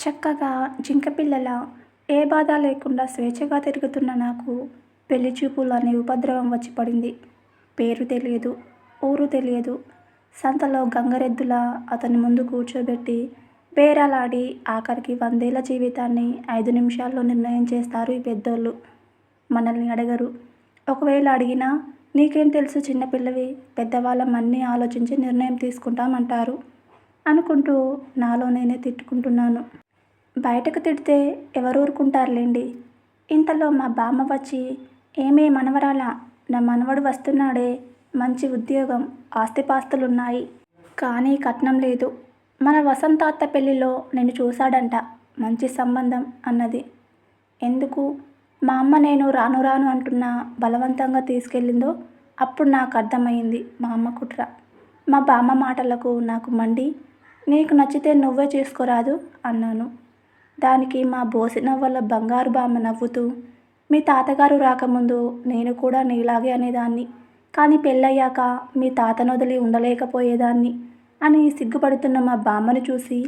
చక్కగా జింకపిల్లల ఏ బాధ లేకుండా స్వేచ్ఛగా తిరుగుతున్న నాకు పెళ్ళి చూపులు అనే ఉపద్రవం వచ్చి పడింది. పేరు తెలియదు ఊరు తెలియదు. సంతలో గంగరెద్దులా అతని ముందు కూర్చోబెట్టి బేరాలాడి ఆఖరికి వందేళ్ళ జీవితాన్ని ఐదు నిమిషాల్లో నిర్ణయం చేస్తారు ఈ పెద్దోళ్ళు. మనల్ని అడగరు. ఒకవేళ అడిగినా నీకేం తెలుసు చిన్నపిల్లవి పెద్దవాళ్ళం అన్నీ ఆలోచించి నిర్ణయం తీసుకుంటామంటారు అనుకుంటూ నాలో నేనే తిట్టుకుంటున్నాను. బయటకు తిడితే ఎవరు ఊరుకుంటారులేండి ఇంతలో మా బామ్మ వచ్చి ఏమే మనవరాల? నా మనవడు వస్తున్నాడే. మంచి ఉద్యోగం ఆస్తిపాస్తులున్నాయి. కానీ కట్నం లేదు. మన వసంతాత్త పెళ్ళిలో నేను చూశాడంట. మంచి సంబంధం అన్నది. ఎందుకు? మా అమ్మ నేను రాను రాను అంటున్నా బలవంతంగా తీసుకెళ్ళిందో అప్పుడు నాకు అర్థమైంది మా అమ్మ కుట్ర. మా బామ్మ మాటలకు నాకు మండి. నీకు నచ్చితే నువ్వే చేసుకోరాదు అన్నాను. దానికి మా బోసినవ్వల బంగారు బామ్మ నవ్వుతూ మీ తాతగారు రాకముందు నేను కూడా నీలాగే అనేదాన్ని. కానీ పెళ్ళయ్యాక మీ తాతను వదిలి ఉండలేకపోయేదాన్ని అని సిగ్గుపడుతున్న మా బామ్మను చూసి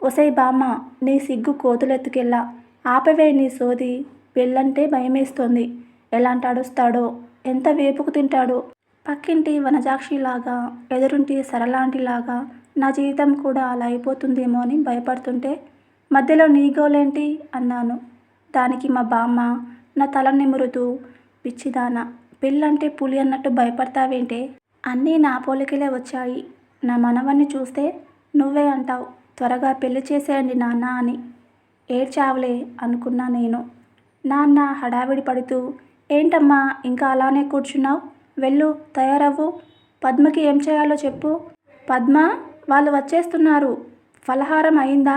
ఒసై బామ్మ నీ సిగ్గు కోతులెత్తుకెళ్ళా. ఆపవే నీ సోది. పెళ్ళంటే భయమేస్తోంది. ఎలాంటి అడుస్తాడో ఎంత వేపుకు తింటాడో. పక్కింటి వనజాక్షిలాగా ఎదురుంటి సరలాంటిలాగా నా జీవితం కూడా అలా అయిపోతుందేమో అని భయపడుతుంటే మధ్యలో నీ గోలేంటి అన్నాను. దానికి మా బామ్మ నా తల నిమురుతూ పిచ్చిదాన పెళ్ళంటే పులి అన్నట్టు భయపడతావేంటే? అన్నీ నా పోలికలే వచ్చాయి. నా మనవన్ని చూస్తే నువ్వే అంటావు త్వరగా పెళ్ళి చేసేయండి నాన్న అని. ఏడ్చావులే అనుకున్నా నేను. నాన్న హడావిడి పడుతూ ఏంటమ్మా ఇంకా అలానే కూర్చున్నావు? వెళ్ళు తయారవ్వు. పద్మకి ఏం చేయాలో చెప్పు. పద్మ వాళ్ళు వచ్చేస్తున్నారు. ఫలహారం అయిందా?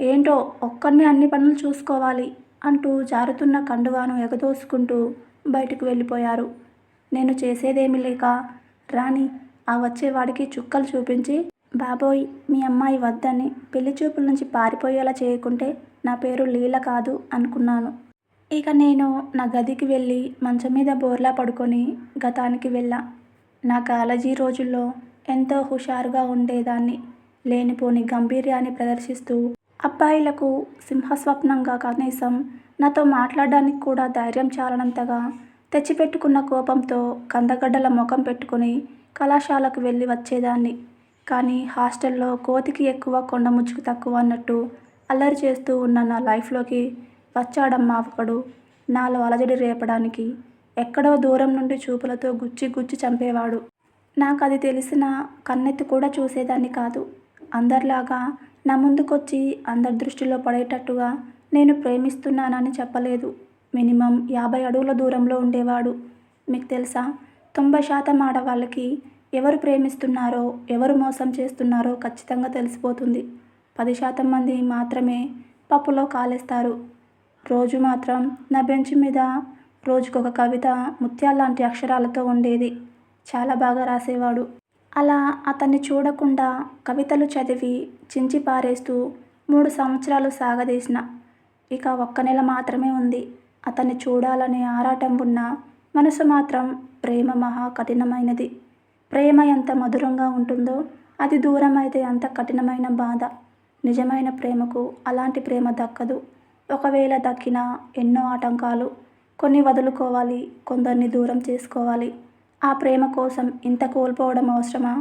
ఏంటో ఒక్కరిని అన్ని పనులు చూసుకోవాలి అంటూ జారుతున్న కండువాను ఎగదోసుకుంటూ బయటకు వెళ్ళిపోయారు. నేను చేసేదేమీ లేక రాని ఆ వచ్చేవాడికి చుక్కలు చూపించి బాబోయ్ మీ అమ్మాయి వద్దని పెళ్ళి చూపుల నుంచి పారిపోయేలా చేయకుంటే నా పేరు లీల కాదు అనుకున్నాను. ఇక నేను నా గదికి వెళ్ళి మంచం మీద బోర్లా పడుకొని గతానికి వెళ్ళా. నా కాలేజీ రోజుల్లో ఎంతో హుషారుగా ఉండేదాన్ని. లేనిపోని గంభీర్యాన్ని ప్రదర్శిస్తూ అబ్బాయిలకు సింహస్వప్నంగా కనీసం నాతో మాట్లాడడానికి కూడా ధైర్యం చాలనంతగా తెచ్చిపెట్టుకున్న కోపంతో కందగడ్డల ముఖం పెట్టుకుని కళాశాలకు వెళ్ళి వచ్చేదాన్ని. కానీ హాస్టల్లో కోతికి ఎక్కువ కొండ ముచ్చుకు తక్కువ అన్నట్టు అల్లరి చేస్తూ ఉన్న నా లైఫ్లోకి వచ్చాడమ్మా ఒకడు. నాలో అలజడి రేపడానికి ఎక్కడో దూరం నుండి చూపులతో గుచ్చి గుచ్చి చంపేవాడు. నాకు అది తెలిసిన కన్నెత్తి కూడా చూసేదాన్ని కాదు. అందరిలాగా నా ముందుకొచ్చి అందరి దృష్టిలో పడేటట్టుగా నేను ప్రేమిస్తున్నానని చెప్పలేదు. మినిమం యాభై అడుగుల దూరంలో ఉండేవాడు. మీకు తెలుసా? తొంభై శాతం ఆడవాళ్ళకి ఎవరు ప్రేమిస్తున్నారో ఎవరు మోసం చేస్తున్నారో ఖచ్చితంగా తెలిసిపోతుంది. పది శాతం మంది మాత్రమే పప్పులో కాలేస్తారు. రోజు మాత్రం నా బెంచ్ మీద రోజుకొక కవిత ముత్యాల్లాంటి అక్షరాలతో ఉండేది. చాలా బాగా రాసేవాడు. అలా అతన్ని చూడకుండా కవితలు చదివి చించి పారేస్తూ మూడు సంవత్సరాలు సాగదీసిన. ఇక ఒక్క నెల మాత్రమే ఉంది. అతన్ని చూడాలనే ఆరాటం ఉన్న మనసు మాత్రం ప్రేమ మహా కఠినమైనది. ప్రేమ ఎంత మధురంగా ఉంటుందో అది దూరం అయితే అంత కఠినమైన బాధ. నిజమైన ప్రేమకు అలాంటి ప్రేమ దక్కదు. ఒకవేళ దక్కినా ఎన్నో ఆటంకాలు. కొన్ని వదులుకోవాలి కొందరిని దూరం చేసుకోవాలి. ఆ ప్రేమ కోసం ఇంత కోల్పోవడం అవసరమా?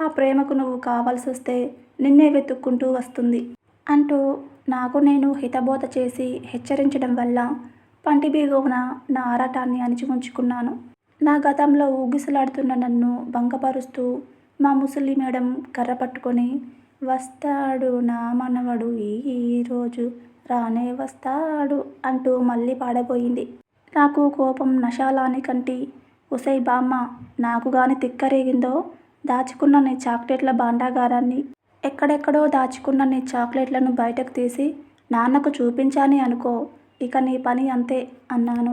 ఆ ప్రేమకు నువ్వు కావాల్సి వస్తే నిన్నే వెతుక్కుంటూ వస్తుంది. అంటూ నాకు నేను హితబోధ చేసి హెచ్చరించడం వల్ల పంటిబీగమున నా ఆరాటాన్ని అణిచిముంచుకున్నాను. నా గతంలో ఊగిసలాడుతున్న నన్ను భంగపరుస్తూ మా ముసలి మేడం కర్ర పట్టుకొని వస్తాడు నా మనవడు ఈ రోజు రానే వస్తాడు అంటూ మళ్ళీ పాడబోయింది. నాకు కోపం నశాలాని కంటి ఉసై బామ్మ నాకు గాని తిక్కరేగిందో? దాచుకున్న నీ చాక్లెట్ల భాండాగారాన్ని ఎక్కడెక్కడో దాచుకున్న నీ చాక్లెట్లను బయటకు తీసి నాన్నకు చూపించాని అనుకో ఇక నీ పని అంతే అన్నాను.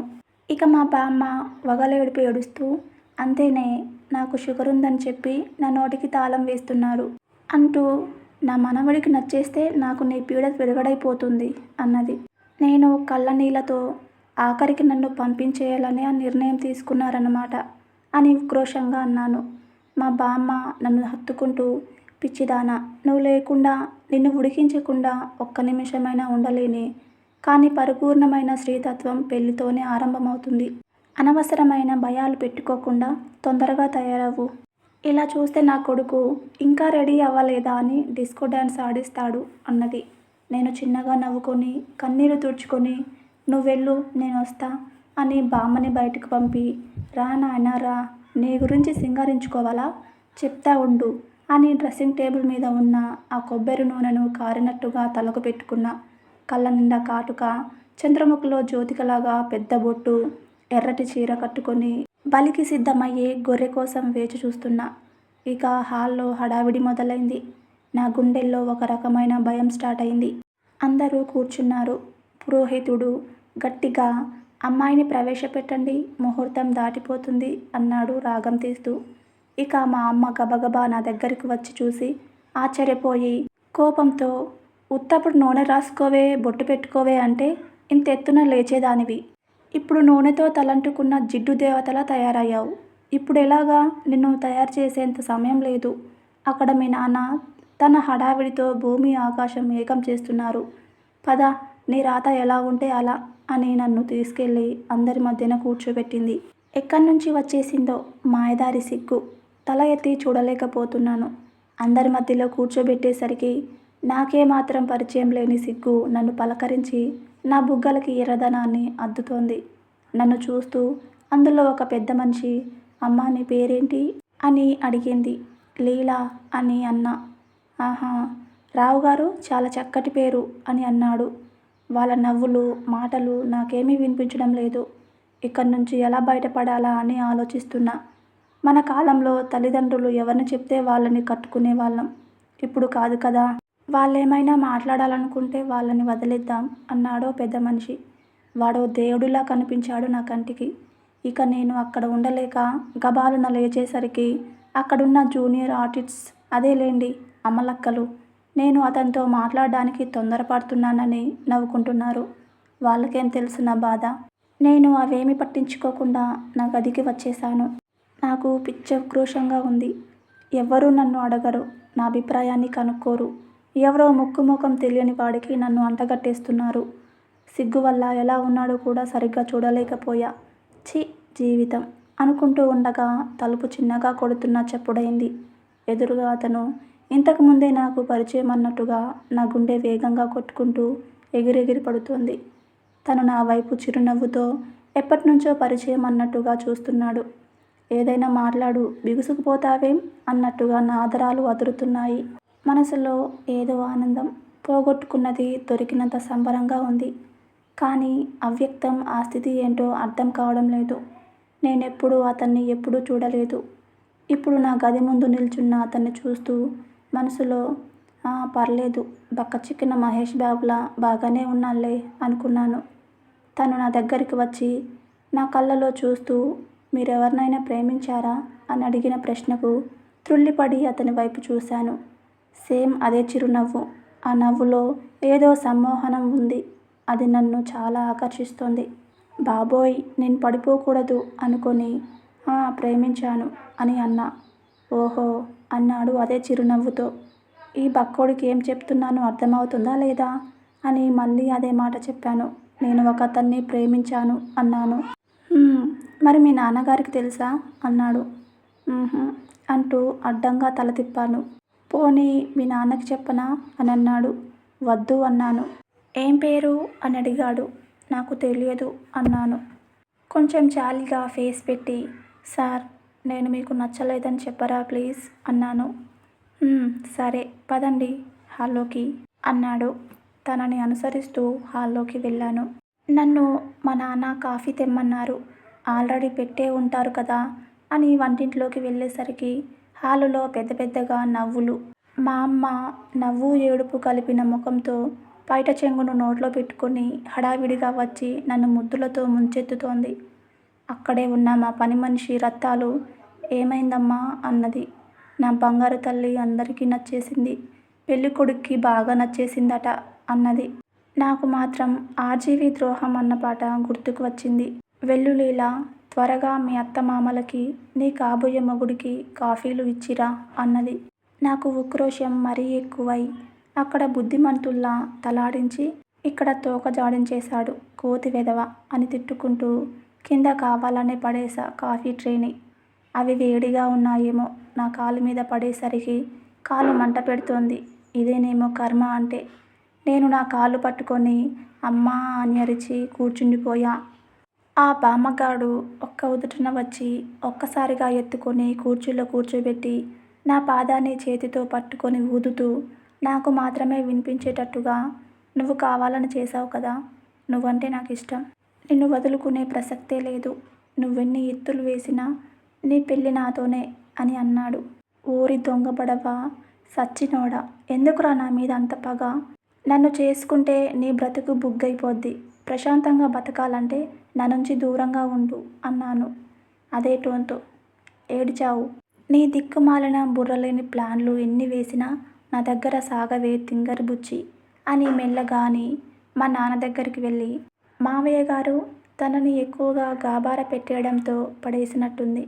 ఇక మా బామ్మ వగలేడిపి ఏడుస్తూ అంతేనే నాకు షుగర్ ఉందని చెప్పి నా నోటికి తాళం వేస్తున్నారు అంటూ నా మనవడికి నచ్చేస్తే నాకు నీ పీడ విరగడైపోతుంది అన్నది. నేను కళ్ళ నీళ్ళతో ఆఖరికి నన్ను పంపించేయాలని ఆ నిర్ణయం తీసుకున్నారన్నమాట అని ఉక్రోషంగా అన్నాను. మా బామ్మ నన్ను హత్తుకుంటూ పిచ్చిదానా నువ్వు లేకుండా నిన్ను ఉడికించకుండా ఒక్క నిమిషమైనా ఉండలేనే. కానీ పరిపూర్ణమైన స్త్రీతత్వం పెళ్ళితోనే ఆరంభమవుతుంది. అనవసరమైన భయాలు పెట్టుకోకుండా తొందరగా తయారవు ఇలా చూస్తే నా కొడుకు ఇంకా రెడీ అవ్వలేదా అని డిస్కో డ్యాన్స్ ఆడిస్తాడు అన్నది. నేను చిన్నగా నవ్వుకొని కన్నీరు తుడుచుకొని నువ్వెళ్ళు నేను వస్తా అని బామ్మని బయటకు పంపి రా నాయన రా నీ గురించి సింగారించుకోవాలా? చెప్తా ఉండు అని డ్రెస్సింగ్ టేబుల్ మీద ఉన్న ఆ కొబ్బరి నూనెను కారినట్టుగా తలకు పెట్టుకున్న కళ్ళ నిండా కాటుక చంద్రముఖిలో జ్యోతికలాగా పెద్ద బొట్టు ఎర్రటి చీర కట్టుకొని బలికి సిద్ధమయ్యే గొర్రె కోసం వేచి చూస్తున్నా. ఇక హాల్లో హడావిడి మొదలైంది. నా గుండెల్లో ఒక రకమైన భయం స్టార్ట్ అయింది. అందరూ కూర్చున్నారు. పురోహితుడు గట్టిగా అమ్మాయిని ప్రవేశపెట్టండి ముహూర్తం దాటిపోతుంది అన్నాడు రాగం తీస్తూ. ఇక మా అమ్మ గబగబా నా దగ్గరికి వచ్చి చూసి ఆశ్చర్యపోయి కోపంతో ఉత్తప్పుడు నూనె రాసుకోవే బొట్టు పెట్టుకోవే అంటే ఇంత ఎత్తున లేచేదానివి. ఇప్పుడు నూనెతో తలంటుకున్న జిడ్డు దేవతలా తయారయ్యావు. ఇప్పుడు ఎలాగా? నిన్ను తయారు చేసేంత సమయం లేదు. అక్కడ మీ నాన్న తన హడావిడితో భూమి ఆకాశం ఏకం చేస్తున్నారు. పద నీ రాత ఎలా ఉంటే అలా అని నన్ను తీసుకెళ్ళి అందరి మధ్యన కూర్చోబెట్టింది. ఎక్కడి నుంచి వచ్చేసిందో మాయదారి సిగ్గు. తల ఎత్తి చూడలేకపోతున్నాను. అందరి మధ్యలో కూర్చోబెట్టేసరికి నాకే మాత్రం పరిచయం లేని సిగ్గు నన్ను పలకరించి నా బుగ్గలకి ఎర్రదనాన్ని అద్దుతోంది. నన్ను చూస్తూ అందులో ఒక పెద్ద మనిషి అమ్మ నీ పేరేంటి? అని అడిగింది. లీలా అని అన్న. ఆహా రావు గారు చాలా చక్కటి పేరు అని అన్నాడు. వాళ్ళ నవ్వులు మాటలు నాకేమీ వినిపించడం లేదు. ఇక్కడి నుంచి ఎలా బయటపడాలా అని ఆలోచిస్తున్నా. మన కాలంలో తల్లిదండ్రులు ఎవరిని చెప్తే వాళ్ళని కట్టుకునే వాళ్ళం. ఇప్పుడు కాదు కదా. వాళ్ళేమైనా మాట్లాడాలనుకుంటే వాళ్ళని వదిలేద్దాం అన్నాడో పెద్ద మనిషి. వాడో దేవుడిలా కనిపించాడు నా కంటికి. ఇక నేను అక్కడ ఉండలేక గబాలున లేచేసరికి అక్కడున్న జూనియర్ ఆర్టిస్ట్స్ అదేలేండి అమలక్కలు నేను అతనితో మాట్లాడడానికి తొందరపడుతున్నానని నవ్వుకుంటున్నారు. వాళ్ళకేం తెలుసు నా బాధ? నేను అవేమి పట్టించుకోకుండా నా గదికి వచ్చేసాను నాకు పిచ్చ ఉక్రోషంగా ఉంది. ఎవ్వరూ నన్ను అడగరు. నా అభిప్రాయాన్ని కనుక్కోరు. ఎవరో ముక్కు ముఖం తెలియని వాడికి నన్ను అంటగట్టేస్తున్నారు. సిగ్గు వల్ల ఎలా ఉన్నాడో కూడా సరిగ్గా చూడలేకపోయా. చి జీవితం. అనుకుంటూ ఉండగా తలుపు చిన్నగా కొడుతున్న చెప్పుడైంది. ఎదురుగా అతను ఇంతకు ముందే నాకు పరిచయం అన్నట్టుగా నా గుండె వేగంగా కొట్టుకుంటూ ఎగిరెగిరి పడుతోంది. తను నా వైపు చిరునవ్వుతో ఎప్పటి నుంచో పరిచయం అన్నట్టుగా చూస్తున్నాడు. ఏదైనా మాట్లాడు బిగుసుకుపోతావేం? అన్నట్టుగా నా ఆదరాలు అదురుతున్నాయి. మనసులో ఏదో ఆనందం పోగొట్టుకున్నది దొరికినంత సంబరంగా ఉంది. కానీ అవ్యక్తం ఆ స్థితి ఏంటో అర్థం కావడం లేదు. నేనెప్పుడూ అతన్ని ఎప్పుడూ చూడలేదు. ఇప్పుడు నా గది ముందు నిల్చున్న అతన్ని చూస్తూ మనసులో పర్లేదు బక్క చిక్కిన మహేష్ బాబులా బాగానే ఉన్నాలే అనుకున్నాను. తను నా దగ్గరికి వచ్చి నా కళ్ళలో చూస్తూ మీరెవరినైనా ప్రేమించారా? అని అడిగిన ప్రశ్నకు త్రుళ్ళిపడి అతని వైపు చూశాను. సేమ్ అదే చిరునవ్వు. ఆ నవ్వులో ఏదో సమ్మోహనం ఉంది. అది నన్ను చాలా ఆకర్షిస్తుంది. బాబోయ్ నేను పడిపోకూడదు అనుకొని ప్రేమించాను అని అన్నా. ఓహో అన్నాడు అదే చిరునవ్వుతో. ఈ బక్కోడికి ఏం చెప్తున్నానో అర్థమవుతుందా లేదా? అని మళ్ళీ అదే మాట చెప్పాను. నేను ఒక అతన్ని ప్రేమించాను అన్నాను. మరి మీ నాన్నగారికి తెలుసా? అన్నాడు. అంటూ అడ్డంగా తల తిప్పాను. పోనీ మీ నాన్నకి చెప్పనా? అని అన్నాడు. వద్దు అన్నాను. ఏం పేరు? అని అడిగాడు. నాకు తెలియదు అన్నాను. కొంచెం జాలిగా ఫేస్ పెట్టి సార్ నేను మీకు నచ్చలేదని చెప్పరా ప్లీజ్? అన్నాను. సరే పదండి హాల్లోకి అన్నాడు. తనని అనుసరిస్తూ హాల్లోకి వెళ్ళాను. నన్ను మా నాన్న కాఫీ తెమ్మన్నారు. ఆల్రెడీ పెట్టే ఉంటారు కదా అని వంటింట్లోకి వెళ్ళేసరికి హాలులో పెద్ద పెద్దగా నవ్వులు మా అమ్మ నవ్వు ఏడుపు కలిపిన ముఖంతో బయట చెంగును నోట్లో పెట్టుకొని హడావిడిగా వచ్చి నన్ను ముద్దులతో ముంచెత్తుతోంది. అక్కడే ఉన్న మా పని మనిషి రత్తాలు ఏమైందమ్మా అన్నది. నా బంగారు తల్లి అందరికీ నచ్చేసింది. పెళ్ళికొడుక్కి బాగా నచ్చేసిందట అన్నది. నాకు మాత్రం ఆర్జీవి ద్రోహం అన్న పాట గుర్తుకు వచ్చింది. వెళ్ళు లీలా త్వరగా మీ అత్తమామలకి నీ కాబోయే మొగుడికి కాఫీలు ఇచ్చిరా అన్నది. నాకు ఉక్రోషం మరీ ఎక్కువై అక్కడ బుద్ధిమంతుల్లా తలాడించి ఇక్కడ తోక జాడించేశాడు కోతి వెధవ అని తిట్టుకుంటూ కింద కావాలనే పడేసా కాఫీ ట్రేని. అవి వేడిగా ఉన్నాయేమో. నా కాలు మీద పడేసరికి కాలు మంట పెడుతోంది. ఇదేనేమో కర్మ అంటే. నేను నా కాలు పట్టుకొని అమ్మా అని అరిచి కూర్చుండిపోయా. ఆ బామ్మగాడు ఒక్క ఉదుటన వచ్చి ఒక్కసారిగా ఎత్తుకొని కూర్చులో కూర్చోబెట్టి నా పాదాన్ని చేతితో పట్టుకొని ఊదుతూ నాకు మాత్రమే వినిపించేటట్టుగా నువ్వు కావాలని చేసావు కదా. నువ్వంటే నాకు ఇష్టం నిన్ను వదులుకునే ప్రసక్తే లేదు. నువ్వెన్ని ఎత్తులు వేసినా నీ పెళ్ళి నాతోనే అని అన్నాడు. ఊరి దొంగబడవా సచ్చినోడా ఎందుకురా నా మీద అంత పగ? నన్ను చేసుకుంటే నీ బ్రతుకు బుగ్గైపోద్ది. ప్రశాంతంగా బతకాలంటే నా నుంచి దూరంగా ఉండు అన్నాను. అదే టోన్తో ఏడిచావు. నీ దిక్కుమాలిన బుర్రలేని ప్లాన్లు ఎన్ని వేసినా నా దగ్గర సాగవే తింగర్ బుచ్చి అని మెల్లగాని మా నాన్న దగ్గరికి వెళ్ళి మావయ్య గారు తనని ఎక్కువగా గాబార పెట్టేయడంతో పడేసినట్టుంది.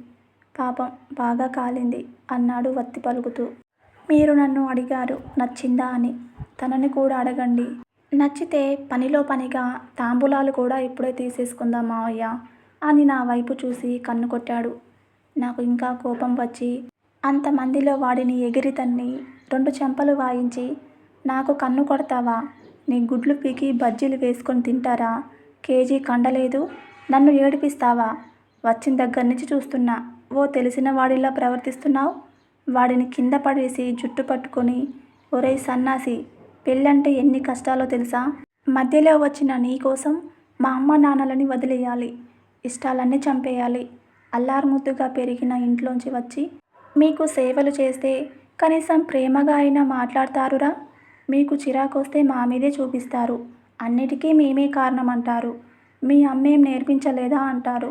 పాపం బాగా కాలింది అన్నాడు వత్తి పలుకుతూ. మీరు నన్ను అడిగారు నచ్చిందా అని. తనని కూడా అడగండి. నచ్చితే పనిలో పనిగా తాంబూలాలు కూడా ఇప్పుడే తీసేసుకుందాం మావయ్య అని నా వైపు చూసి కన్ను కొట్టాడు. నాకు ఇంకా కోపం వచ్చి అంతమందిలో వాడిని ఎగిరి తన్ని రెండు చెంపలు వాయించి నాకు కన్ను కొడతావా? నీ గుడ్లు పీకి బజ్జీలు వేసుకొని తింటారా? కేజీ కండలేదు. నన్ను ఏడిపిస్తావా? వచ్చిన దగ్గర నుంచి చూస్తున్నా. ఓ తెలిసిన వాడిలా ప్రవర్తిస్తున్నావు? వాడిని కింద పడేసి జుట్టు పట్టుకొని ఒరే సన్నాసి పెళ్ళంటే ఎన్ని కష్టాలో తెలుసా? మధ్యలో వచ్చిన నీ కోసం మా అమ్మ నాన్నలని వదిలేయాలి. ఇష్టాలన్నీ చంపేయాలి. అల్లారుముద్దుగా పెరిగిన ఇంట్లోంచి వచ్చి మీకు సేవలు చేస్తే కనీసం ప్రేమగా అయినా మాట్లాడతారురా? మీకు చిరాకొస్తే మా మీదే చూపిస్తారు. అన్నిటికీ మేమే కారణం అంటారు మీ అమ్మేం నేర్పించలేదా అంటారు.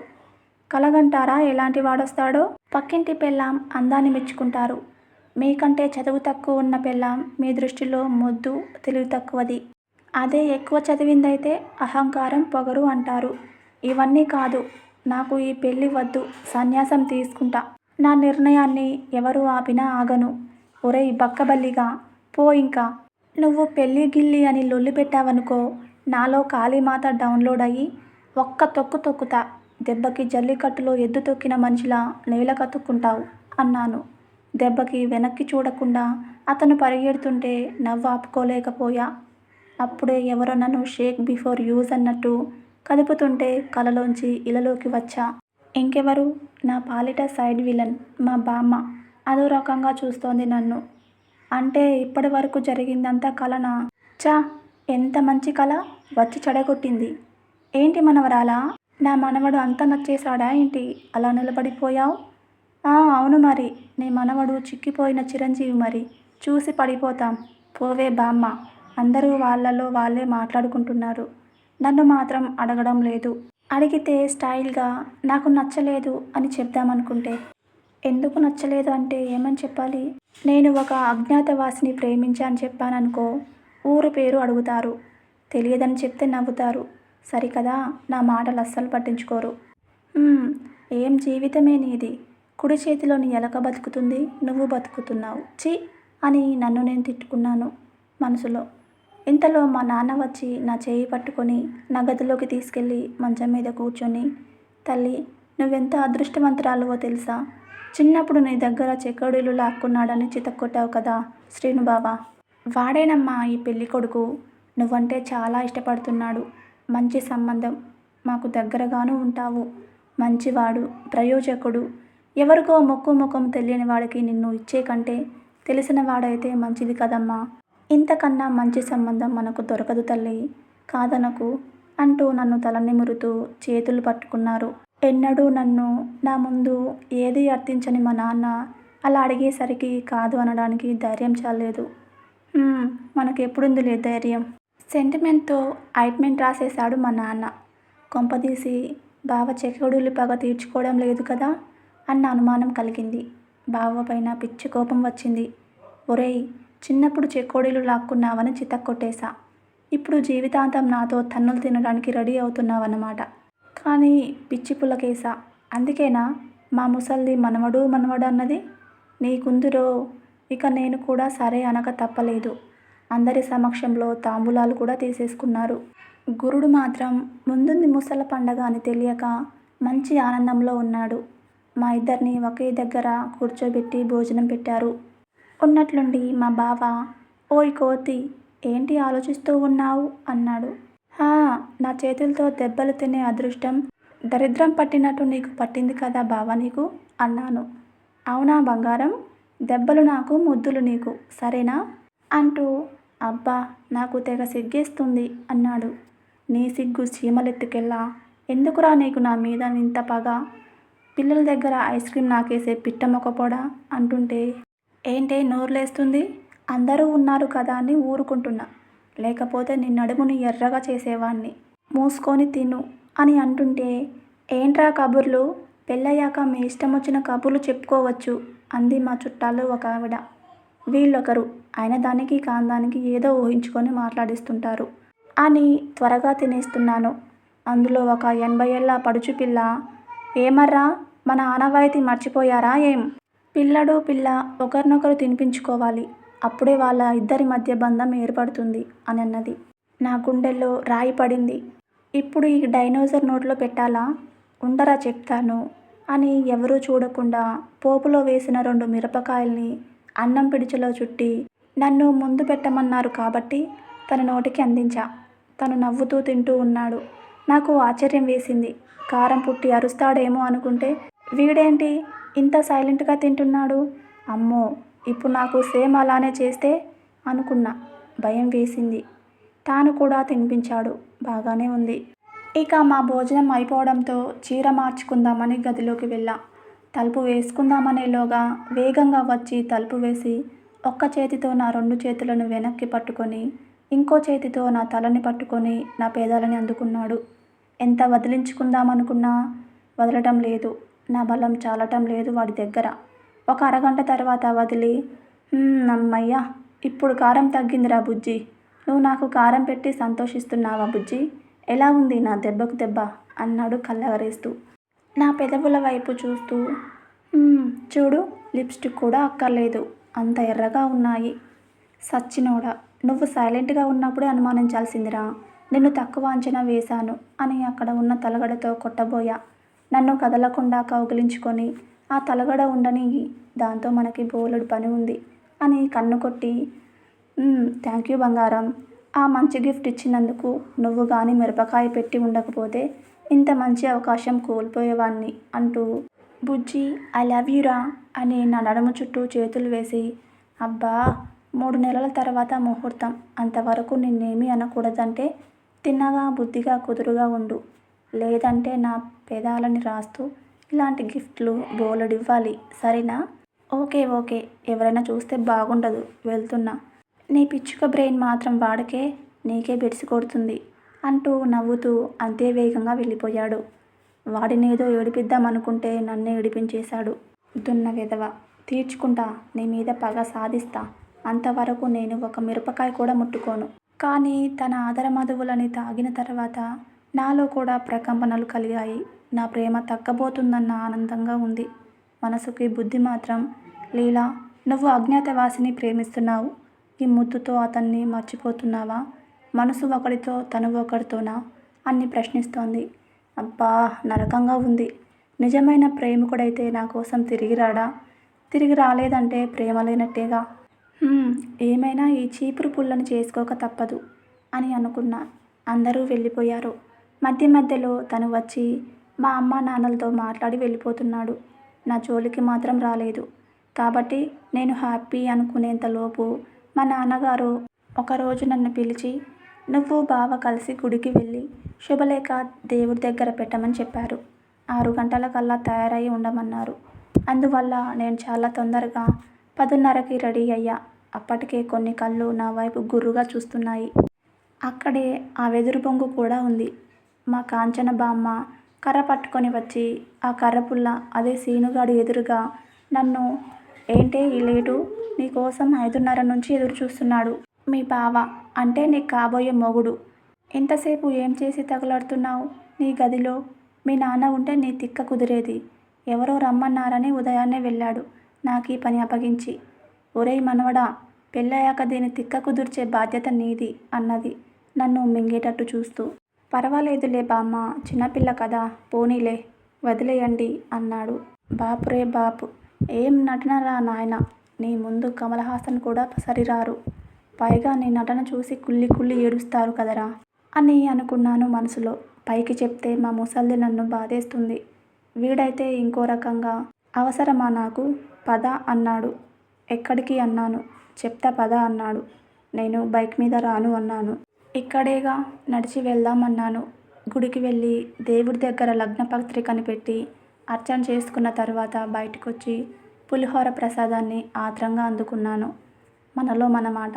కలగంటారా? ఎలాంటి వాడొస్తాడో? పక్కింటి పెళ్ళాం అందాన్ని మెచ్చుకుంటారు. మీకంటే చదువు తక్కువ ఉన్న పెళ్ళాం మీ దృష్టిలో మొద్దు తెలివి తక్కువది. అదే ఎక్కువ చదివిందైతే అహంకారం పొగరు అంటారు. ఇవన్నీ కాదు నాకు ఈ పెళ్ళి వద్దు సన్యాసం తీసుకుంటా. నా నిర్ణయాన్ని ఎవరు ఆపినా ఆగను. ఒరేయ్ బక్కబల్లిగా పో ఇంకా. నువ్వు పెళ్ళి గిల్లి అని లొల్లి పెట్టావనుకో నాలో కాళీమాత డౌన్లోడ్ అయ్యి ఒక్క తొక్కు తొక్కుతా. దెబ్బకి జల్లికట్టులో ఎద్దు తొక్కిన మనిషిలా నేల కతుక్కుంటావు అన్నాను. దెబ్బకి వెనక్కి చూడకుండా అతను పరిగెడుతుంటే నవ్వు ఆపుకోలేకపోయా. అప్పుడే ఎవరో నన్ను షేక్ బిఫోర్ యూజ్ అన్నట్టు కదుపుతుంటే కలలోంచి ఇలలోకి వచ్చా. ఇంకెవరు? నా పాలిట సైడ్ విలన్ మా బామ్మ. అదో రకంగా చూస్తోంది నన్ను. అంటే ఇప్పటి వరకు జరిగిందంతా కలనా? చా ఎంత మంచి కళ వచ్చి చెడగొట్టింది. ఏంటి మనవరాలా? నా మనవడు అంత నచ్చేశాడా ఏంటి? అలా నిలబడిపోయావు? "ఆ, అవును మరి. నీ మనవడు చిక్కిపోయిన చిరంజీవి మరి. చూసి పడిపోతాం. పోవే బామ్మ. అందరూ వాళ్ళలో వాళ్ళే మాట్లాడుకుంటున్నారు. నన్ను మాత్రం అడగడం లేదు. అడిగితే స్టైల్గా నాకు నచ్చలేదు అని చెప్దామనుకుంటే. ఎందుకు నచ్చలేదు అంటే ఏమని చెప్పాలి? నేను ఒక అజ్ఞాతవాసిని ప్రేమించాను చెప్పాననుకో ఊరు పేరు అడుగుతారు. తెలియదని చెప్తే నవ్వుతారు. సరికదా నా మాటలు అస్సలు పట్టించుకోరు ఏం జీవితమే నీది? కుడి చేతిలోని ఎలక బతుకుతుంది నువ్వు బతుకుతున్నావు. చి అని నన్ను నేను తిట్టుకున్నాను మనసులో. ఇంతలో మా నాన్న వచ్చి నా చేయి పట్టుకొని నా గదిలోకి తీసుకెళ్ళి మంచం మీద కూర్చొని తల్లి నువ్వెంత అదృష్టవంతురాలువో తెలుసా? చిన్నప్పుడు నీ దగ్గర చెక్కడీలు లాక్కున్నాడని చితక్కొట్టావు కదా శ్రీను బాబా వాడేనమ్మా ఈ పెళ్ళి కొడుకు నువ్వంటే చాలా ఇష్టపడుతున్నాడు. మంచి సంబంధం మాకు దగ్గరగాను ఉంటావు. మంచివాడు ప్రయోజకుడు. ఎవరికో మొక్కు ముఖం తెలియని వాడికి నిన్ను ఇచ్చే కంటే తెలిసిన వాడైతే మంచిది కదమ్మా. ఇంతకన్నా మంచి సంబంధం మనకు దొరకదు తల్లి. కాదనకు అంటూ నన్ను తలనిమురుతూ చేతులు పట్టుకున్నారు. ఎన్నడూ నన్ను నా ముందు ఏది అర్థించని మా నాన్న అలా అడిగేసరికి కాదు అనడానికి ధైర్యం చాలేదు "హ్మ్, లేదు ధైర్యం? సెంటిమెంట్తో ఆయింట్మెంట్ రాసేశాడు మా నాన్న. కొంపదీసి బావ చెక్కడులు పగ తీర్చుకోవడం లేదు కదా అన్న అనుమానం కలిగింది. బావ పైన పిచ్చి కోపం వచ్చింది. ఒరేయ్ చిన్నప్పుడు చెక్కోడీలు లాక్కున్నావని చితక్కొట్టేశా. ఇప్పుడు జీవితాంతం నాతో తన్నులు తినడానికి రెడీ అవుతున్నావన్నమాట. కానీ పిచ్చి పుల్లకేసా అందుకేనా మా ముసల్ది మనవడు మనవడు అన్నది నీకుందురో ఇక నేను కూడా సరే అనక తప్పలేదు. అందరి సమక్షంలో తాంబూలాలు కూడా తీసేసుకున్నారు. గురుడు మాత్రం ముందుంది ముసల పండగ అని తెలియక మంచి ఆనందంలో ఉన్నాడు. మా ఇద్దరిని ఒకే దగ్గర కూర్చోబెట్టి భోజనం పెట్టారు. ఉన్నట్లుండి మా బావ ఓయ్ కోతి ఏంటి ఆలోచిస్తూ ఉన్నావు? అన్నాడు. "హా, నా చేతులతో దెబ్బలు తినే అదృష్టం దరిద్రం పట్టినట్టు నీకు పట్టింది కదా బావ నీకు? అన్నాను. అవునా బంగారం దెబ్బలు నాకు ముద్దులు నీకు సరేనా? అంటూ అబ్బా నాకు తెగ సిగ్గేస్తుంది అన్నాడు. నీ సిగ్గు చీమలెత్తుకెళ్ళా. ఎందుకురా నీకు నా మీద ఇంత పగ? పిల్లల దగ్గర ఐస్ క్రీమ్ నాకేసే పిట్ట మొక్కపోడా అంటుంటే ఏంటే నోరులేస్తుంది? అందరూ ఉన్నారు కదా అని ఊరుకుంటున్నా. లేకపోతే నీ నడుముని ఎర్రగా చేసేవాణ్ణి. మూసుకొని తిను అని అంటుంటే ఏంట్రా కబుర్లు? పెళ్ళయ్యాక మీ ఇష్టం వచ్చిన కబుర్లు చెప్పుకోవచ్చు అంది మా చుట్టాలు ఒక ఆవిడ. వీళ్ళొకరు. అయిన దానికి కాందానికి ఏదో ఊహించుకొని మాట్లాడిస్తుంటారు. అని త్వరగా తినేస్తున్నాను. అందులో ఒక ఎనభై ఏళ్ళ పడుచు పిల్ల ఏమర్రా మన ఆనవాయితీ మర్చిపోయారా ఏం? పిల్లడు పిల్ల ఒకరినొకరు తినిపించుకోవాలి. అప్పుడే వాళ్ళ ఇద్దరి మధ్య బంధం ఏర్పడుతుంది అని అన్నది. నా గుండెల్లో రాయి పడింది. ఇప్పుడు ఈ డైనోజర్ నోట్లో పెట్టాలా? ఉండరా చెప్తాను అని ఎవరూ చూడకుండా పోపులో వేసిన రెండు మిరపకాయల్ని అన్నం పిడిచిలో చుట్టి నన్ను ముందు పెట్టమన్నారు కాబట్టి తన నోటికి అందించా. తను నవ్వుతూ తింటూ ఉన్నాడు. నాకు ఆశ్చర్యం వేసింది. కారం పుట్టి అరుస్తాడేమో అనుకుంటే వీడేంటి ఇంత సైలెంట్గా తింటున్నాడు? అమ్మో ఇప్పుడు నాకు సేమ్ అలానే చేస్తే అనుకున్నా. భయం వేసింది. తాను కూడా తినిపించాడు. బాగానే ఉంది. ఇక మా భోజనం అయిపోవడంతో చీర మార్చుకుందామని గదిలోకి వెళ్ళా. తలుపు వేసుకుందామనేలోగా వేగంగా వచ్చి తలుపు వేసి ఒక్క చేతితో నా రెండు చేతులను వెనక్కి పట్టుకొని ఇంకో చేతితో నా తలని పట్టుకొని నా పేదాలని అందుకున్నాడు. ఎంత వదిలించుకుందామనుకున్నా వదలటం లేదు. నా బలం చాలటం లేదు వాడి దగ్గర. ఒక అరగంట తర్వాత వదిలి అమ్మయ్యా ఇప్పుడు కారం తగ్గిందిరా బుజ్జి. నువ్వు నాకు కారం పెట్టి సంతోషిస్తున్నావా బుజ్జి? ఎలా ఉంది నా దెబ్బకు దెబ్బ? అన్నాడు కళ్ళగరేస్తూ నా పెదవుల వైపు చూస్తూ చూడు లిప్స్టిక్ కూడా అక్కర్లేదు. అంత ఎర్రగా ఉన్నాయి. సచ్చినోడా నువ్వు సైలెంట్గా ఉన్నప్పుడే అనుమానించాల్సిందిరా. నిన్ను తక్కువ అంచనా వేశాను అని అక్కడ ఉన్న తలగడతో కొట్టబోయా. నన్ను కదలకుండా కౌగిలించుకొని ఆ తలగడ ఉండని దాంతో మనకి బోలెడు పని ఉంది అని కన్ను కొట్టి థ్యాంక్ యూ బంగారం. ఆ మంచి గిఫ్ట్ ఇచ్చినందుకు నువ్వు కానీ మిరపకాయ పెట్టి ఉండకపోతే ఇంత మంచి అవకాశం కోల్పోయేవాణ్ణి అంటూ బుజ్జి ఐ లవ్ యురా అని నా నడుము చుట్టూ చేతులు వేసి అబ్బా మూడు నెలల తర్వాత ముహూర్తం. అంతవరకు నిన్నేమీ అనకూడదంటే తిన్నగా బుద్ధిగా కుదురుగా ఉండు. లేదంటే నా పెదాలని రాస్తూ ఇలాంటి గిఫ్ట్లు బోలెడివ్వాలి. సరేనా? Okay okay. ఎవరైనా చూస్తే బాగుండదు. వెళ్తున్నా. నీ పిచ్చుక బ్రెయిన్ మాత్రం వాడకే నీకే బెడిసి కొడుతుంది అంటూ నవ్వుతూ అంతే వేగంగా వెళ్ళిపోయాడు. వాడినేదో ఏడిపిద్దామనుకుంటే నన్నే ఏడిపించేశాడు. దున్న విధవ తీర్చుకుంటా నీ మీద పగ సాధిస్తా. అంతవరకు నేను ఒక మిరపకాయ కూడా ముట్టుకోను. కానీ తన ఆదరమధువులని తాగిన తర్వాత నాలో కూడా ప్రకంపనలు కలిగాయి. నా ప్రేమ తగ్గబోతుందన్న ఆనందంగా ఉంది. మనసుకి బుద్ధి మాత్రం లీలా నువ్వు అజ్ఞాతవాసిని ప్రేమిస్తున్నావు. ఈ ముద్దుతో అతన్ని మర్చిపోతున్నావా? మనసు ఒకరితో తను ఒకరితోనా అన్ని ప్రశ్నిస్తోంది. అబ్బా నరకంగా ఉంది. నిజమైన ప్రేమికుడైతే నా కోసం తిరిగి రాడా? తిరిగి రాలేదంటే ప్రేమ లేనట్టేగా? ఏమైనా ఈ చీపురు పుల్లను చేసుకోక తప్పదు అని అనుకున్నా అందరూ వెళ్ళిపోయారు. మధ్య మధ్యలో తను వచ్చి మా అమ్మ నాన్నలతో మాట్లాడి వెళ్ళిపోతున్నాడు. నా జోలికి మాత్రం రాలేదు. కాబట్టి నేను హ్యాపీ అనుకునేంతలోపు మా నాన్నగారు ఒకరోజు నన్ను పిలిచి నువ్వు బావ కలిసి గుడికి వెళ్ళి శుభలేఖ దేవుడి దగ్గర పెట్టమని చెప్పారు. ఆరు గంటల కల్లా తయారై ఉండమన్నారు. అందువల్ల నేను చాలా తొందరగా పదున్నరకి రెడీ అయ్యా. అప్పటికే కొన్ని కళ్ళు నా వైపు గుర్రుగా చూస్తున్నాయి. అక్కడే ఆ వెదురు బొంగు కూడా ఉంది. మా కాంచన బామ్మ కర్ర పట్టుకొని వచ్చి ఆ కర్రపుల్ల అదే సీనుగాడు ఎదురుగా నన్ను ఏంటే ఈ లేటు? నీకోసం ఐదున్నర నుంచి ఎదురు చూస్తున్నాడు మీ బావ అంటే నీకు కాబోయే మొగుడు. ఎంతసేపు ఏం చేసి తగలాడుతున్నావు? నీ గదిలో మీ నాన్న ఉంటే నీ తిక్క కుదిరేది. ఎవరో రమ్మన్నారని ఉదయాన్నే వెళ్ళాడు. నాకు ఈ పని అప్పగించి. ఒరేయ్ మనవడా పెళ్ళయ్యాక దీని తిక్క కుదుర్చే బాధ్యత నీది అన్నది నన్ను మింగేటట్టు చూస్తూ. పర్వాలేదులే బామ్మ చిన్నపిల్ల కదా పోనీలే వదిలేయండి అన్నాడు. బాపురే బాపు ఏం నటనరా నాయన నీ ముందు కమల్ హాసన్ కూడా సరిరారు పైగా నీ నటన చూసి కుళ్ళి కుళ్ళి ఏడుస్తారు కదరా. అని అనుకున్నాను మనసులో. పైకి చెప్తే మా ముసల్ది నన్ను బాధేస్తుంది. వీడైతే ఇంకో రకంగా అవసరమా నాకు? పద అన్నాడు. ఎక్కడికి? అన్నాను. చెప్తా పద అన్నాడు. నేను బైక్ మీద రాను అన్నాను. ఇక్కడేగా నడిచి వెళ్దాం అన్నాను. గుడికి వెళ్ళి దేవుడి దగ్గర లగ్న పత్రికని పెట్టి అర్చన చేసుకున్న తర్వాత బయటకు వచ్చి పులిహోర ప్రసాదాన్ని ఆత్రంగా అందుకున్నాను. మనలో మన మాట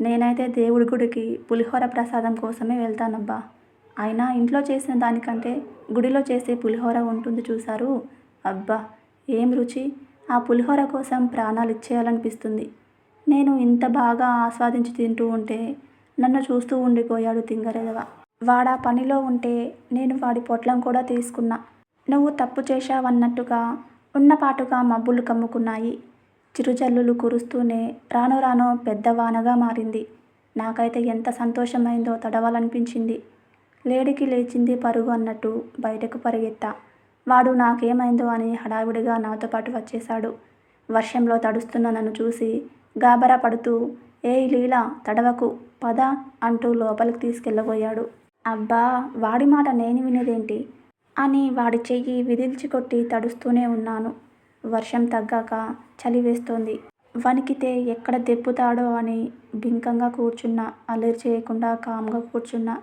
నేనైతే దేవుడి గుడికి పులిహోర ప్రసాదం కోసమే వెళ్తానబ్బా. అయినా ఇంట్లో చేసిన దానికంటే గుడిలో చేసే పులిహోర ఉంటుంది చూసారు అబ్బా ఏం రుచి? ఆ పులిహోర కోసం ప్రాణాలు ఇచ్చేయాలనిపిస్తుంది. నేను ఇంత బాగా ఆస్వాదించి తింటూ ఉంటే నన్ను చూస్తూ ఉండిపోయాడు తింగరెదవ. వాడా పనిలో ఉంటే నేను వాడి పొట్లం కూడా తీసుకున్నా. నువ్వు తప్పు చేశావన్నట్టుగా ఉన్నపాటుగా మబ్బులు కమ్ముకున్నాయి. చిరుజల్లులు కురుస్తూనే రాను రాను పెద్ద వానగా మారింది. నాకైతే ఎంత సంతోషమైందో తడవాలనిపించింది. లేడికి లేచింది పరుగు అన్నట్టు బయటకు పరిగెత్తా. వాడు నాకేమైందో అని హడావిడిగా నాతో పాటు వచ్చేశాడు. వర్షంలో తడుస్తున్న నన్ను చూసి గాబరా పడుతూ ఏ లీలా తడవకు పద అంటూ లోపలికి తీసుకెళ్ళబోయాడు. అబ్బా వాడి మాట నేను వినేదేంటి? అని వాడి చెయ్యి విదిల్చి కొట్టి తడుస్తూనే ఉన్నాను. వర్షం తగ్గాక చలి వేస్తోంది వణికితే ఎక్కడ దెబ్బుతాడో అని బింకంగా కూర్చున్నా అల్లరి చేయకుండా కామ్గా కూర్చున్నా.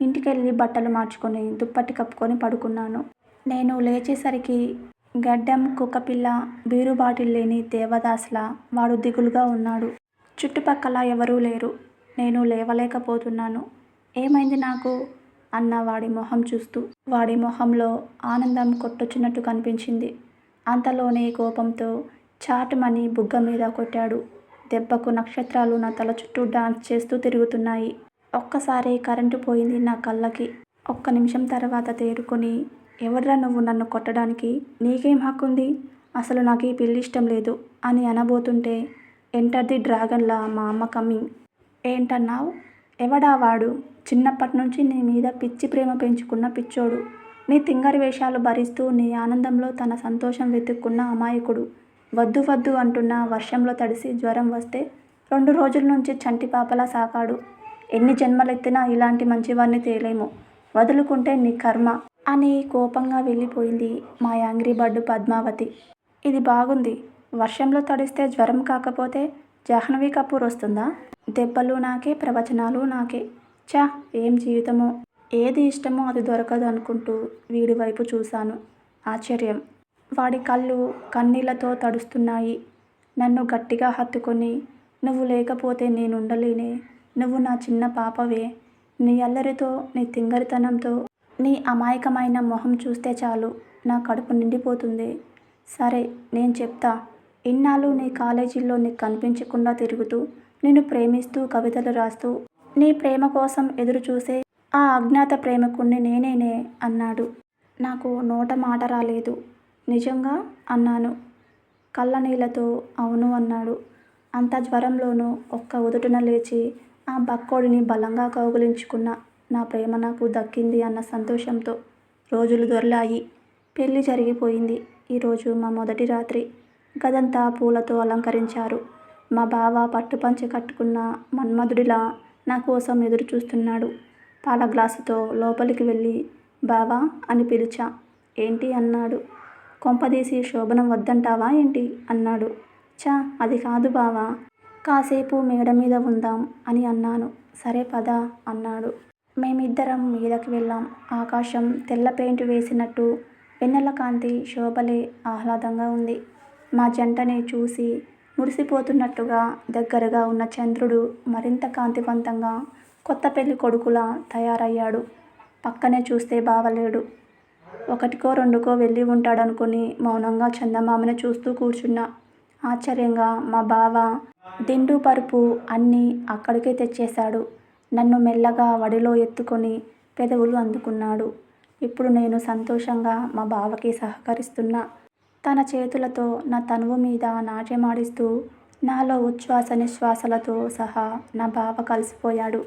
ఇంటికెళ్ళి బట్టలు మార్చుకొని దుప్పటి కప్పుకొని పడుకున్నాను. నేను లేచేసరికి గడ్డం కుక్కపిల్ల బీరు బాటిల్ లేని దేవదాస్లా వాడు దిగులుగా ఉన్నాడు. చుట్టుపక్కల ఎవరూ లేరు. నేను లేవలేకపోతున్నాను. ఏమైంది నాకు? అన్న వాడి మొహం చూస్తూ. వాడి మొహంలో ఆనందం కొట్టొచ్చినట్టు కనిపించింది. అంతలోనే కోపంతో చాటుమని బుగ్గ మీద కొట్టాడు. దెబ్బకు నక్షత్రాలు నా తల చుట్టూ డాన్స్ చేస్తూ తిరుగుతున్నాయి. ఒక్కసారి కరెంటు పోయింది నా కళ్ళకి. ఒక్క నిమిషం తర్వాత తేరుకొని ఎవర్రా నువ్వు నన్ను కొట్టడానికి? నీకేం హక్కుంది? అసలు నాకు ఈ పెళ్ళి ఇష్టం లేదు అని అనబోతుంటే ఎంటర్ ది డ్రాగన్లా మా అమ్మ కమ్మింగ్. ఏంటన్నావు? ఎవడా వాడు? చిన్నప్పటి నుంచి నీ మీద పిచ్చి ప్రేమ పెంచుకున్న పిచ్చోడు. నీ తింగరి వేషాలు భరిస్తూ నీ ఆనందంలో తన సంతోషం వెతుక్కున్న అమాయకుడు. వద్దు వద్దు అంటున్న వర్షంలో తడిసి జ్వరం వస్తే రెండు రోజుల నుంచి చంటి పాపలా సాకాడు. ఎన్ని జన్మలెత్తినా ఇలాంటి మంచివాడిని తేలేము. వదులుకుంటే నీ కర్మ అని కోపంగా వెళ్ళిపోయింది మా యాంగ్రీ బర్డ్ పద్మావతి. ఇది బాగుంది. వర్షంలో తడిస్తే జ్వరం కాకపోతే జాహ్నవి కపూర్ వస్తుందా? దెబ్బలు నాకే ప్రవచనాలు నాకే. చా ఏం జీవితమో? ఏది ఇష్టమో అది దొరకదు అనుకుంటూ వీడి వైపు చూశాను. ఆశ్చర్యం. వాడి కళ్ళు కన్నీళ్ళతో తడుస్తున్నాయి. నన్ను గట్టిగా హత్తుకొని నువ్వు లేకపోతే నేనుండలేనే. నువ్వు నా చిన్న పాపవే. నీ అల్లరితో నీ తింగరితనంతో నీ అమాయకమైన మొహం చూస్తే చాలు. నా కడుపు నిండిపోతుంది. సరే నేను చెప్తా. ఇన్నాళ్ళు నీ కాలేజీల్లో నీకు కనిపించకుండా తిరుగుతూ నిన్ను ప్రేమిస్తూ కవితలు రాస్తూ నీ ప్రేమ కోసం ఎదురు చూసే ఆ అజ్ఞాత ప్రేమకుణ్ణి నేనేనే అన్నాడు. నాకు నోట మాట రాలేదు. నిజంగా అన్నాను. కళ్ళనీళ్ళతో అవును అన్నాడు. అంత జ్వరంలోనూ ఒక్క ఉదుటున లేచి ఆ బక్కోడిని బలంగా కౌగులించుకున్న నా ప్రేమ నాకు దక్కింది అన్న సంతోషంతో రోజులు దొరలాయి. పెళ్ళి జరిగిపోయింది. ఈరోజు మా మొదటి రాత్రి. గదంతా పూలతో అలంకరించారు. మా బావ పట్టుపంచ కట్టుకున్న మన్మధుడిలా నా కోసం ఎదురు చూస్తున్నాడు. పాల గ్లాసుతో లోపలికి వెళ్ళి బావా అని పిలిచా. ఏంటి అన్నాడు. కొంపదీసి శోభనం వద్దంటావా ఏంటి? అన్నాడు. చా అది కాదు బావా. కాసేపు మేడ మీద ఉందాం అని అన్నాను. సరే పద అన్నాడు. మేమిద్దరం మీదకి వెళ్ళాం. ఆకాశం తెల్ల పెయింట్ వేసినట్టు వెన్నెల కాంతి శోభలే ఆహ్లాదంగా ఉంది. మా జంటని చూసి మురిసిపోతున్నట్టుగా దగ్గరగా ఉన్న చంద్రుడు మరింత కాంతివంతంగా కొత్త పెళ్ళి కొడుకులా తయారయ్యాడు. పక్కనే చూస్తే బావలేడు. ఒకటికో రెండుకో వెళ్ళి ఉంటాడనుకుని మౌనంగా చందమామని చూస్తూ కూర్చున్నా. ఆశ్చర్యంగా మా బావ దిండు పరుపు అన్నీ అక్కడికే తెచ్చేశాడు. నన్ను మెల్లగా వడిలో ఎత్తుకొని పెదవులు అందుకున్నాడు. ఇప్పుడు నేను సంతోషంగా మా బావకి సహకరిస్తున్నా. తన చేతులతో నా తనువు మీద నాట్యమాడిస్తూ నాలో ఉచ్ఛ్వాస నిశ్వాసలతో సహా నా బావ కలిసిపోయాడు.